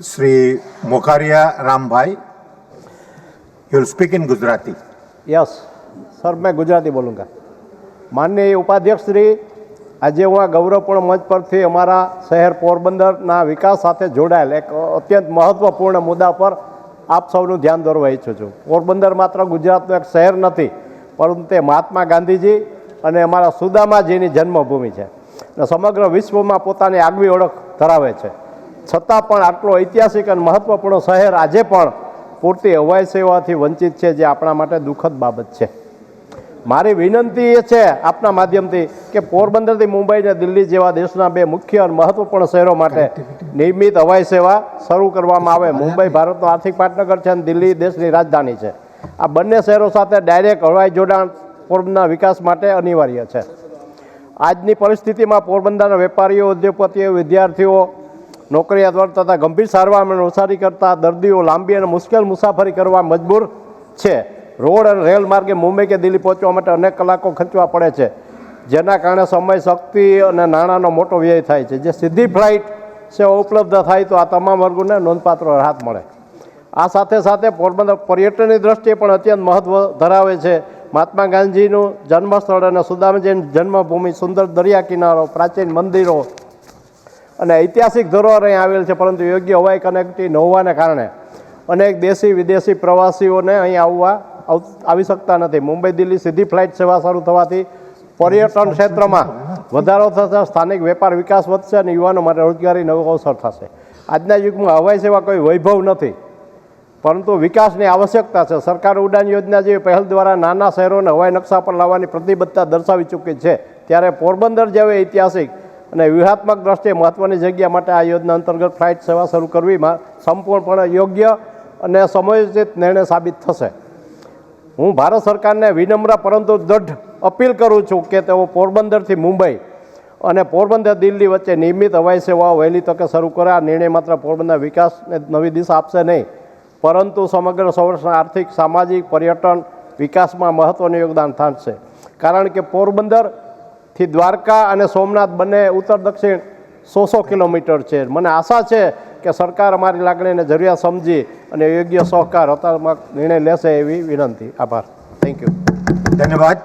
Sri Mokaria Rambhai. You'll speak in Gujarati yes sir મેં ગુજરાતી બોલુંગા માનનીય ઉપાધ્યક્ષ શ્રી, આજે હું આ ગૌરવપૂર્ણ મંચ પરથી અમારા શહેર પોરબંદરના વિકાસ સાથે જોડાયેલ એક અત્યંત મહત્ત્વપૂર્ણ મુદ્દા પર આપ સૌનું ધ્યાન દોરવા ઈચ્છું છું. પોરબંદર માત્ર ગુજરાતનું એક શહેર નથી, પરંતુ તે મહાત્મા ગાંધીજી અને અમારા સુદામાજીની જન્મભૂમિ છે. અને સમગ્ર વિશ્વમાં પોતાની આગવી ઓળખ ધરાવે છે. છતાં પણ આટલો ઐતિહાસિક અને મહત્ત્વપૂર્ણ શહેર આજે પણ પૂરતી હવાઈ સેવાથી વંચિત છે જે આપણા માટે દુઃખદ બાબત છે. મારી વિનંતી એ છે આપના માધ્યમથી કે પોરબંદરથી મુંબઈ અને દિલ્હી જેવા દેશના બે મુખ્ય અને મહત્વપૂર્ણ શહેરો માટે નિયમિત હવાઈ સેવા શરૂ કરવામાં આવે. મુંબઈ ભારતનો આર્થિક પાટનગર છે અને દિલ્હી દેશની રાજધાની છે. આ બંને શહેરો સાથે ડાયરેક્ટ હવાઈ જોડાણ પોરબંદરના વિકાસ માટે અનિવાર્ય છે. આજની પરિસ્થિતિમાં પોરબંદરના વેપારીઓ ઉદ્યોગપતિઓ વિદ્યાર્થીઓ વર્ગ તથા ગંભીર સારવારમાં મુસાફરી કરતા દર્દીઓ લાંબી અને મુશ્કેલ મુસાફરી કરવા મજબૂર છે. રોડ અને રેલ માર્ગે મુંબઈ કે દિલ્હી પહોંચવા માટે અનેક કલાકો ખર્ચવા પડે છે. જેના કારણે સમય, શક્તિ અને નાણાંનો મોટો વ્યય થાય છે. જે સીધી ફ્લાઇટ સેવા ઉપલબ્ધ થાય તો આ તમામ વર્ગોને નોંધપાત્ર રાહત મળે. આ સાથે સાથે પોરબંદર પર્યટનની દ્રષ્ટિએ પણ અત્યંત મહત્ત્વ ધરાવે છે. મહાત્મા ગાંધીનું જન્મસ્થળ અને સુદામજી જન્મભૂમિ, સુંદર દરિયા કિનારો, પ્રાચીન મંદિરો અને ઐતિહાસિક ધરોહર અહીં આવેલ છે, પરંતુ યોગ્ય હવાઈ કનેક્ટિવિટી ન હોવાને કારણે અનેક દેશી, વિદેશી પ્રવાસીઓને અહીં આવવા આવ- શકતા નથી. મુંબઈ, દિલ્હી સીધી ફ્લાઇટ સેવા શરૂ થવાથી પર્યટન ક્ષેત્રમાં વધારો થશે સ્થાનિક વેપાર વિકાસ વધશે અને યુવાનો માટે રોજગારી નવો અવસર થશે. આજના યુગમાં હવાઈ સેવા કોઈ વૈભવ નથી, પરંતુ વિકાસની આવશ્યકતા છે. સરકાર ઉડાન યોજના જેવી પહેલ દ્વારા નાના શહેરોને હવાઈ નકશા પર લાવવાની પ્રતિબદ્ધતા દર્શાવી ચૂકી છે. ત્યારે પોરબંદર જેવી ઐતિહાસિક અને વ્યૂહાત્મક દ્રષ્ટિએ મહત્વની જગ્યા માટે આ યોજના અંતર્ગત ફ્લાઇટ સેવા શરૂ કરવીમાં સંપૂર્ણપણે યોગ્ય અને સમયોચિત નિર્ણય સાબિત થશે. હું ભારત સરકારને વિનમ્ર પરંતુ દઢ અપીલ કરું છું કે તેઓ પોરબંદરથી મુંબઈ અને પોરબંદર દિલ્હી વચ્ચે નિયમિત હવાઈ સેવાઓ વહેલી તકે શરૂ કરે. આ નિર્ણય માત્ર પોરબંદર વિકાસને નવી દિશા આપશે નહીં, પરંતુ સમગ્ર સૌરાષ્ટ્રના આર્થિક, સામાજિક, પર્યટન વિકાસમાં મહત્ત્વનું યોગદાન થશે કારણ કે પોરબંદરથી દ્વારકા અને સોમનાથ બંને ઉત્તર દક્ષિણ સો સો કિલોમીટર છે. મને આશા છે કે સરકાર અમારી લાગણીને જરૂરિયાત સમજી અને યોગ્ય સહકાર હતાત્મક નિર્ણય લેશે એવી વિનંતી. આભાર. થેન્ક યુ ધન્યવાદ.